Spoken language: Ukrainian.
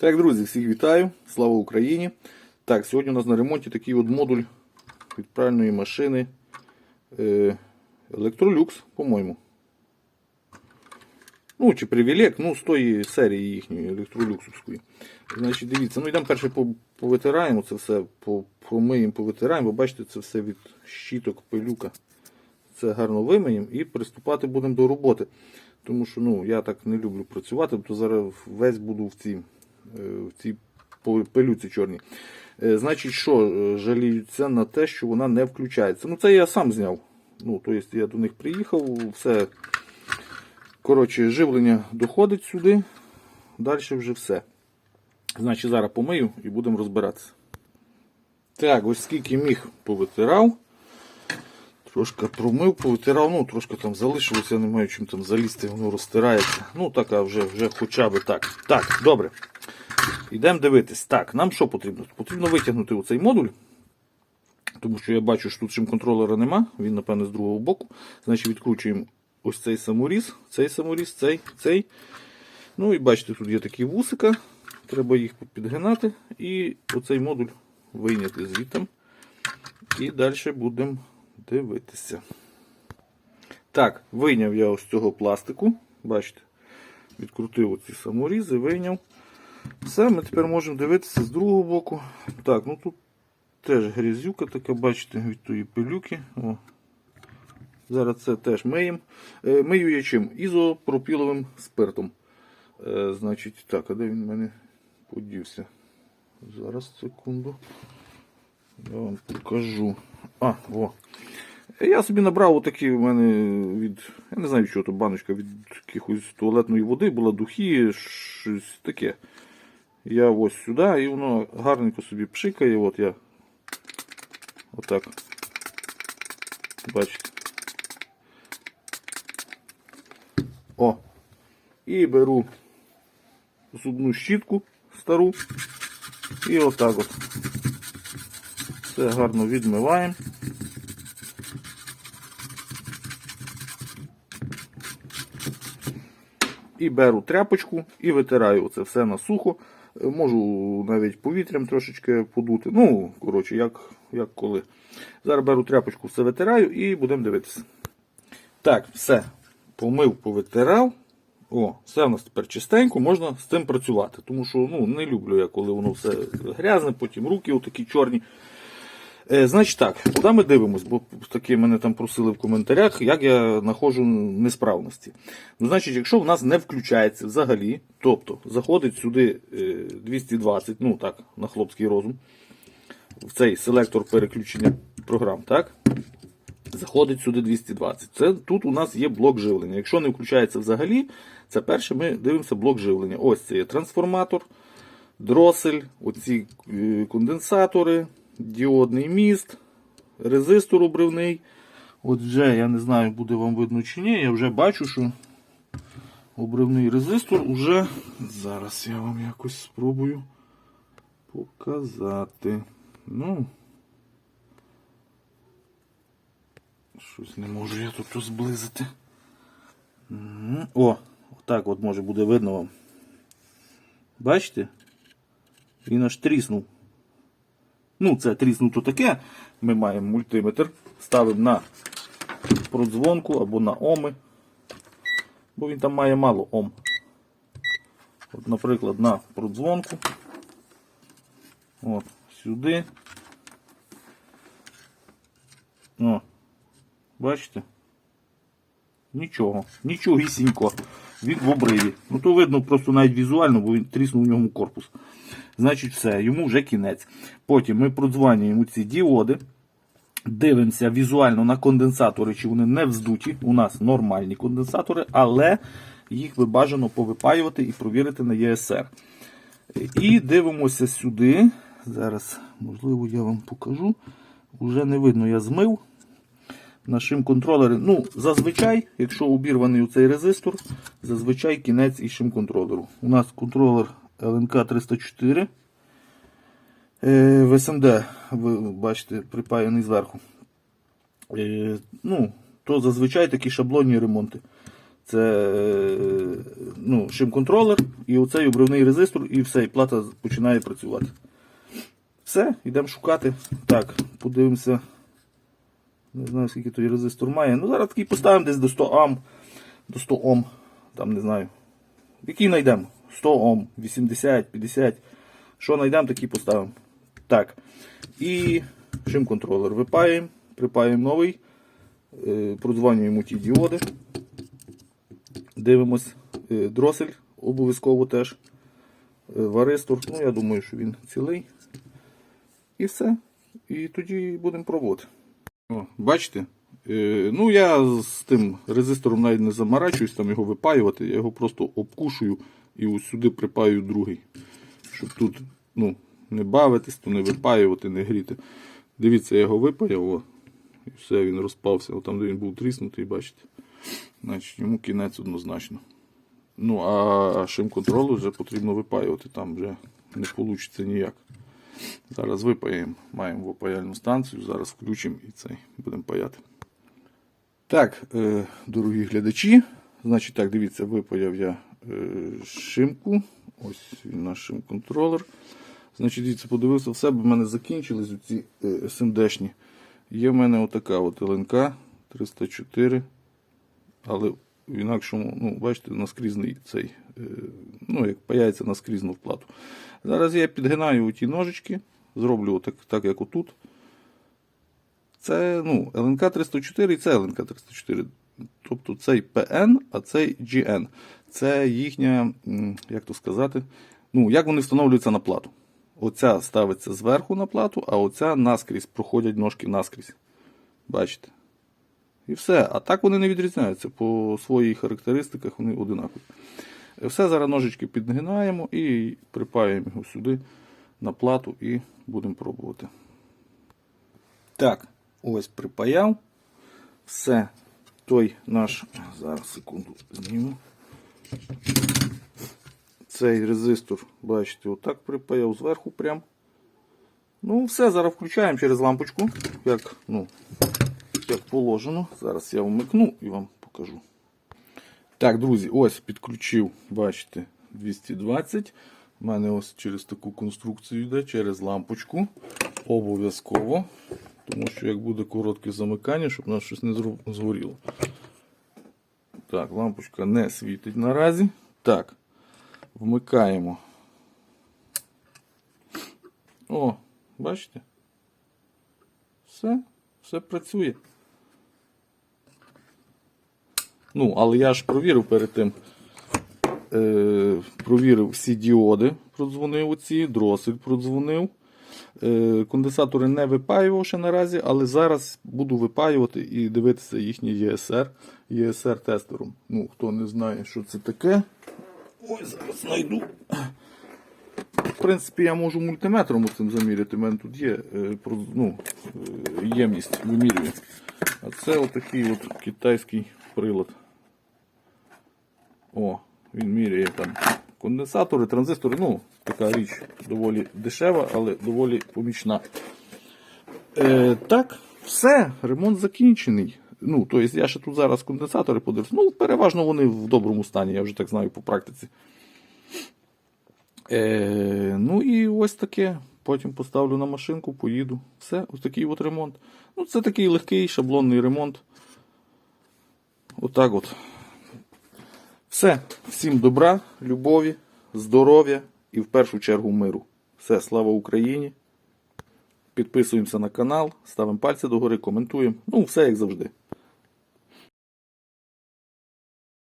Так, друзі, всіх вітаю. Слава Україні. Так, сьогодні у нас на ремонті такий от модуль від пральної машини е, Electrolux, по-моєму. Ну, чи Привілек, ну, з тої серії їхньої електролюксовської. Значить, дивіться, ну йдемо перше повитираємо це все, по- помиємо, повитираємо, бо бачите, це все від щіток, пилюка. Це гарно вимиємо і приступати будемо до роботи. Тому що ну, я так не люблю працювати, то зараз весь буду в цій, е, в цій пилюці чорній. Е, Значить, що е, жаліються на те, що вона не включається. Ну, це я сам зняв. Ну, тобто я до них приїхав, все. Коротше, живлення доходить сюди, далі вже все. Значить, зараз помию і будемо розбиратися. Так, ось скільки міг повитирав. Трошки промив, повитирав, ну трошки там залишилося, я не маю чим там залізти, воно розтирається. Ну, така вже, вже хоча б так. Так, добре. Йдемо дивитись. Так, нам що потрібно? Потрібно витягнути оцей модуль. Тому що я бачу, що тут чим контролера нема, він, напевне, з другого боку. Значить, відкручуємо ось цей саморіз, цей саморіз, цей, цей. Ну і бачите, тут є такі вусика. Треба їх підгинати. І оцей модуль вийняти звідти. І далі будемо дивитися. Так, вийняв я ось цього пластику. Бачите, відкрутив оці саморізи, вийняв. Все, ми тепер можемо дивитися з другого боку. Так, ну тут теж грязюка така, бачите, від тої пилюки. О. Зараз це теж миємо. Е, Мию я чим? Ізопропіловим спиртом. Е, значить, так, а де він в мене подівся? Зараз, секунду. Я вам покажу. А, о. Я собі набрав отакі в мене від. Я не знаю, що то баночка від якихось туалетної води була, духи, щось таке. Я ось сюди і воно гарненько собі пшикає. От я отак. Бачите. О. І беру зубну щітку стару. І отак от. Все гарно відмиваємо. І беру тряпочку і витираю це все на сухо. Можу навіть повітрям трошечки подути. Ну, коротше, як, як коли. Зараз беру тряпочку, все витираю і будемо дивитися. Так, все. Помив, повитирав. О, все в нас тепер чистенько, можна з цим працювати. Тому що ну, не люблю я, коли воно все грязне, потім руки отакі чорні. Е, значить так, куди ми дивимось, бо таке мене там просили в коментарях, як я знаходжу несправності. Ну, значить, якщо в нас не включається взагалі, тобто заходить сюди е, 220, ну так, на хлопський розум, в цей селектор переключення програм, так? Заходить сюди 220. Це тут у нас є блок живлення. Якщо не включається взагалі, це перше ми дивимося блок живлення. Ось це є трансформатор, дросель, оці е, конденсатори, діодний міст, резистор обривний. От вже я не знаю, буде вам видно чи ні. Я вже бачу, що обривний резистор уже. Зараз я вам якось спробую показати. Ну. Щось не можу я тут зблизити. О, отак от може буде видно вам. Бачите? Він аж тріснув. Ну, це тріснуто таке. Ми маємо мультиметр, ставимо на продзвонку або на оми. Бо він там має мало ом. От, наприклад, на продзвонку. От, сюди. О, бачите? Нічого, нічогісінько. Він в обриві. Ну то видно просто навіть візуально, бо він тріснув в ньому корпус. Значить, все, йому вже кінець. Потім ми продзванюємо ці діоди, дивимося візуально на конденсатори, чи вони не вздуті. У нас нормальні конденсатори, але їх би бажано повипаювати і провірити на ЄСР. І дивимося сюди. Зараз, можливо, я вам покажу. Уже не видно, я змив. На шим-контролері. Ну, зазвичай, якщо обірваний цей резистор, зазвичай кінець і шим-контролеру. У нас контролер LNK 304. Е, в SMD, ви бачите, припаяний зверху. Е, ну, то зазвичай такі шаблонні ремонти. Це е, ну, шим-контролер і оцей обривний резистор, і все, і плата починає працювати. Все, йдемо шукати. Так, подивимося. Не знаю, скільки той резистор має. Ну, зараз такий поставимо десь до 100 Ом. До 100 Ом. Там не знаю. Який знайдемо? 100 Ом, 80, 50. Що знайдемо, такий поставимо. Так. І шим-контролер випаємо, припаємо новий, е, продзвонюємо ті діоди. Дивимось. Е, Дросель обов'язково теж. Е, Варистор. Ну, я думаю, що він цілий. І все. І тоді будемо пробувати. О, бачите? Е, ну, я з тим резистором навіть не заморачуюсь там його випаювати. Я його просто обкушую і ось сюди припаю другий. Щоб тут ну, не бавитись, то не випаювати, не гріти. Дивіться, я його випаяв, о, і все, він розпався. О, там, де він був тріснутий, бачите. Значить, йому кінець однозначно. Ну, а шим-контролер вже потрібно випаювати, там вже не вийде ніяк. Зараз випаємо. Маємо випаяльну станцію, зараз включимо і цей будемо паяти. Так, е, дорогі глядачі. Значить, так, дивіться, випаяв я е, шимку. Ось наш шим-контролер. Значить, дивіться, подивився в в мене закінчились ці е, СМДшні. Є в мене отака от ЛНК 304. Але в інакшому, ну, бачите, наскрізний цей, е, ну, як паяється наскрізну вплату. Зараз я підгинаю ті ножички, зроблю отак, так, як отут. Це ну, ЛНК 304 і це ЛНК 304. Тобто цей PN, а цей GN. Це їхня, як то сказати, ну, як вони встановлюються на плату. Оця ставиться зверху на плату, а оця наскрізь, проходять ножки наскрізь. Бачите? І все. А так вони не відрізняються. По своїх характеристиках вони одинакові. Все зараз ножички підгинаємо і припаємо його сюди на плату і будемо пробувати. Так, ось припаяв. Все. Той наш. Зараз секунду зніму. Цей резистор, бачите, отак припаяв зверху прям. Ну, все, зараз включаємо через лампочку, як, ну, як положено. Зараз я вмикну і вам покажу. Так, друзі, ось підключив, бачите, 220. У мене ось через таку конструкцію йде, через лампочку. Обов'язково. Тому що як буде коротке замикання, щоб у нас щось не згоріло. Так, лампочка не світить наразі. Так, вмикаємо. О, бачите? Все, все працює. Ну, але я ж провірив перед тим. Е, провірив всі діоди, продзвонив оці, дросель продзвонив. Е, конденсатори не випаював ще наразі, але зараз буду випаювати і дивитися їхній ЄСР, ЄСР тестером. Ну, хто не знає, що це таке. Ой, зараз знайду. В принципі, я можу мультиметром цим заміряти. У мене тут є е, ну, е, ємність вимірює. А це отакий от китайський прилад. О, він міряє там конденсатори, транзистори. Ну, така річ доволі дешева, але доволі помічна. Е, так, все, ремонт закінчений. Ну, тобто я ще тут зараз конденсатори подивився. Ну, переважно вони в доброму стані, я вже так знаю по практиці. Е, ну і ось таке. Потім поставлю на машинку, поїду. Все, ось такий от ремонт. Ну, це такий легкий шаблонний ремонт. Отак от. Все. Всім добра, любові, здоров'я і в першу чергу миру. Все, слава Україні. Підписуємося на канал, ставимо пальці догори, коментуємо. Ну, все як завжди.